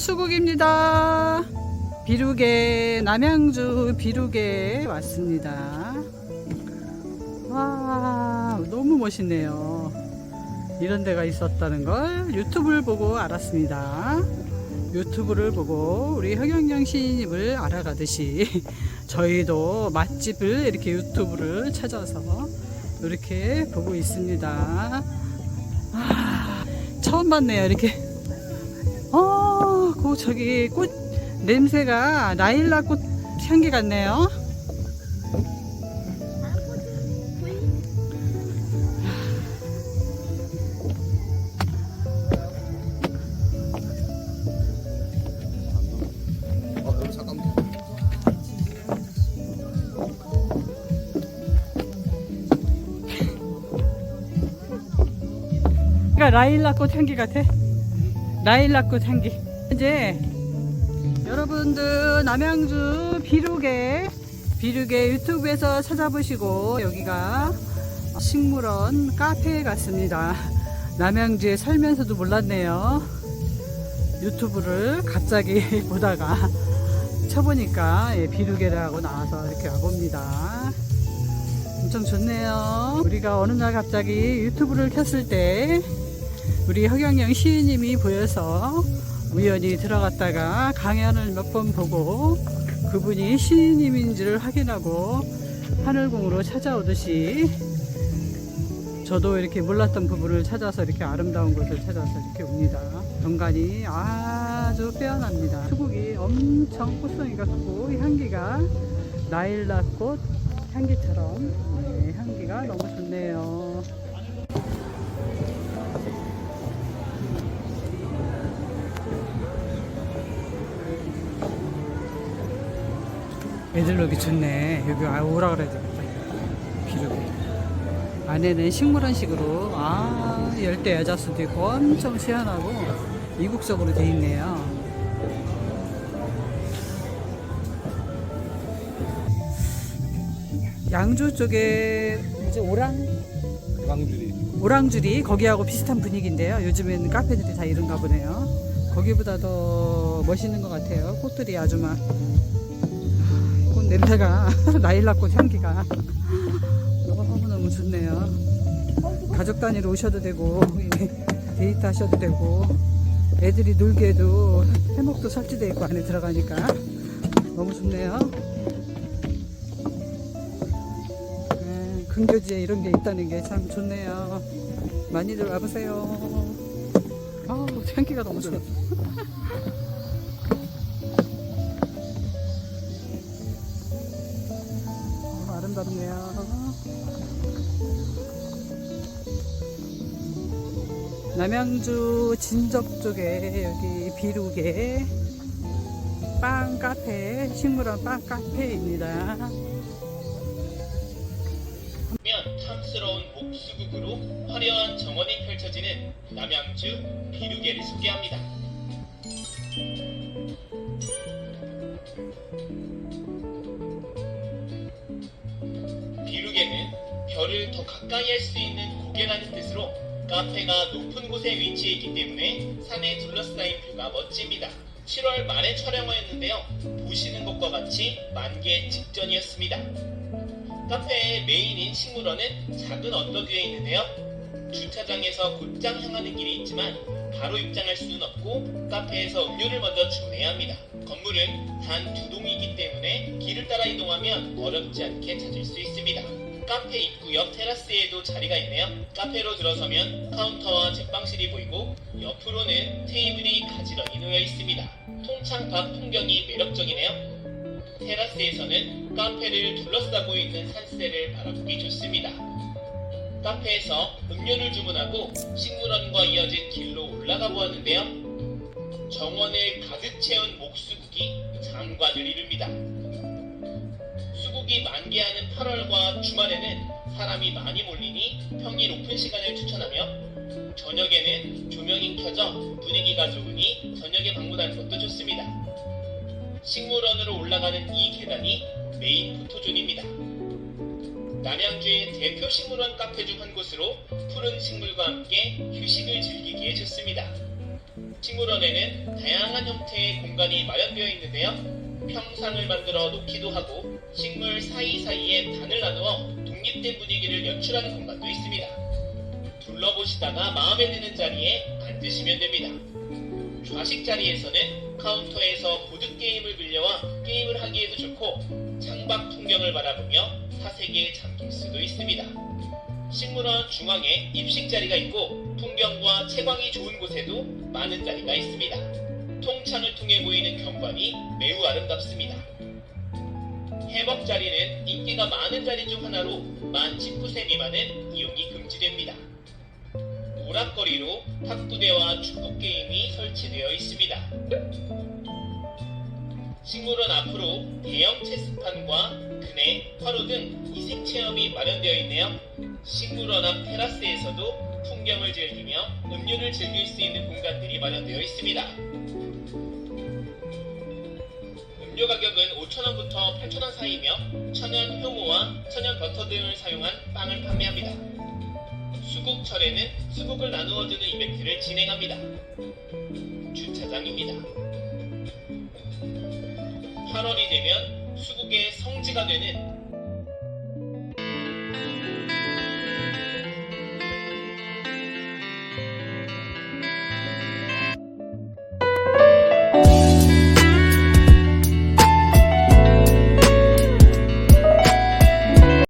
수국입니다. 비루개 남양주 비루개 왔습니다. 와 너무 멋있네요. 이런 데가 있었다는 걸 유튜브를 보고 알았습니다. 유튜브를 보고 우리 허경영 시인님을 알아가듯이 저희도 맛집을 이렇게 유튜브를 찾아서 이렇게 보고 있습니다. 아, 처음 봤네요. 이렇게 어, 그 저기 꽃 냄새가 라일락 꽃 향기 같네요. 그러니까 라일락 꽃 향기 같아. 라일락 꽃 향기. 이제 여러분들 남양주 비루개 비루개 유튜브에서 찾아보시고 여기가 식물원 카페에 갔습니다. 남양주에 살면서도 몰랐네요. 유튜브를 갑자기 보다가 쳐보니까 예, 비루개라고 나와서 이렇게 와봅니다. 엄청 좋네요. 우리가 어느 날 갑자기 유튜브를 켰을 때 우리 허경영 시인님이 보여서 우연히 들어갔다가 강연을 몇 번 보고 그분이 시인님인지를 확인하고 하늘궁으로 찾아오듯이 저도 이렇게 몰랐던 부분을 찾아서 이렇게 아름다운 곳을 찾아서 이렇게 옵니다. 경관이 아주 빼어납니다. 수국이 엄청 꽃송이가 크고 향기가 나일락꽃 향기처럼 네, 향기가 너무 좋네요. 애들 여기 좋네. 여기 아, 오라 그래야 되겠다. 비lu게. 안에는 식물원식으로 아 열대 야자수도 있고 엄청 시원하고 이국적으로 돼 있네요. 양주 쪽에 이제 오랑 강줄이. 오랑주리 거기하고 비슷한 분위기인데요. 요즘에는 카페들이 다 이런가 보네요. 거기보다 더 멋있는 것 같아요. 꽃들이 아주 막. 냄새가, 라일락꽃 향기가. 너무너무 좋네요. 가족 단위로 오셔도 되고, 데이트 하셔도 되고, 애들이 놀기에도 해먹도 설치되어 있고 안에 들어가니까 너무 좋네요. 네, 근교지에 이런 게 있다는 게 참 좋네요. 많이들 와보세요. 아우, 향기가 너무 좋아. 아름답네요. 남양주 진적 쪽에 여기 비루개 빵 카페, 식물원 빵 카페입니다. 면 탐스러운 목수국으로 화려한 정원이 펼쳐지는 남양주 비루개를 소개합니다. 가까이 할 수 있는 고개라는 뜻으로 카페가 높은 곳에 위치해 있기 때문에 산에 둘러싸인 뷰가 멋집니다. 7월 말에 촬영하였는데요. 보시는 것과 같이 만개 직전이었습니다. 카페의 메인인 식물원은 작은 언덕 위에 있는데요. 주차장에서 곧장 향하는 길이 있지만 바로 입장할 수는 없고 카페에서 음료를 먼저 주문해야 합니다. 건물은 단 두 동이기 때문에 길을 따라 이동하면 어렵지 않게 찾을 수 있습니다. 카페 입구 옆 테라스에도 자리가 있네요. 카페로 들어서면 카운터와 제빵실이 보이고 옆으로는 테이블이 가지런히 놓여 있습니다. 통창 밖 풍경이 매력적이네요. 테라스에서는 카페를 둘러싸고 있는 산세를 바라보기 좋습니다. 카페에서 음료를 주문하고 식물원과 이어진 길로 올라가 보았는데요. 정원을 가득 채운 목수국이 장관을 이룹니다. 만개하는 8월과 주말에는 사람이 많이 몰리니 평일 오픈 시간을 추천하며 저녁에는 조명이 켜져 분위기가 좋으니 저녁에 방문하는 것도 좋습니다. 식물원으로 올라가는 이 계단이 메인 포토존입니다. 남양주의 대표 식물원 카페 중 한 곳으로 푸른 식물과 함께 휴식을 즐기기에 좋습니다. 식물원에는 다양한 형태의 공간이 마련되어 있는데요. 평상을 만들어 놓기도 하고 식물 사이사이에 단을 나누어 독립된 분위기를 연출하는 공간도 있습니다. 둘러보시다가 마음에 드는 자리에 앉으시면 됩니다. 좌식 자리에서는 카운터에서 보드게임을 빌려와 게임을 하기에도 좋고 창밖 풍경을 바라보며 사색에 잠길 수도 있습니다. 식물원 중앙에 입식 자리가 있고 풍경과 채광이 좋은 곳에도 많은 자리가 있습니다. 통창을 통해 보이는 경관이 매우 아름답습니다. 해먹 자리는 인기가 많은 자리 중 하나로 만 19세 미만은 이용이 금지됩니다. 오락거리로 탁구대와 축구게임이 설치되어 있습니다. 식물원 앞으로 대형 체스판과 그네, 화로 등 이색 체험이 마련되어 있네요. 식물원 앞 테라스에서도 풍경을 즐기며 음료를 즐길 수 있는 공간들이 마련되어 있습니다. 음료 가격은 5,000원부터 8,000원 사이며 천연 효모와 천연 버터 등을 사용한 빵을 판매합니다. 수국철에는 수국을 나누어 주는 이벤트를 진행합니다. 주차장입니다. 8월이 되면 수국의 성지가 되는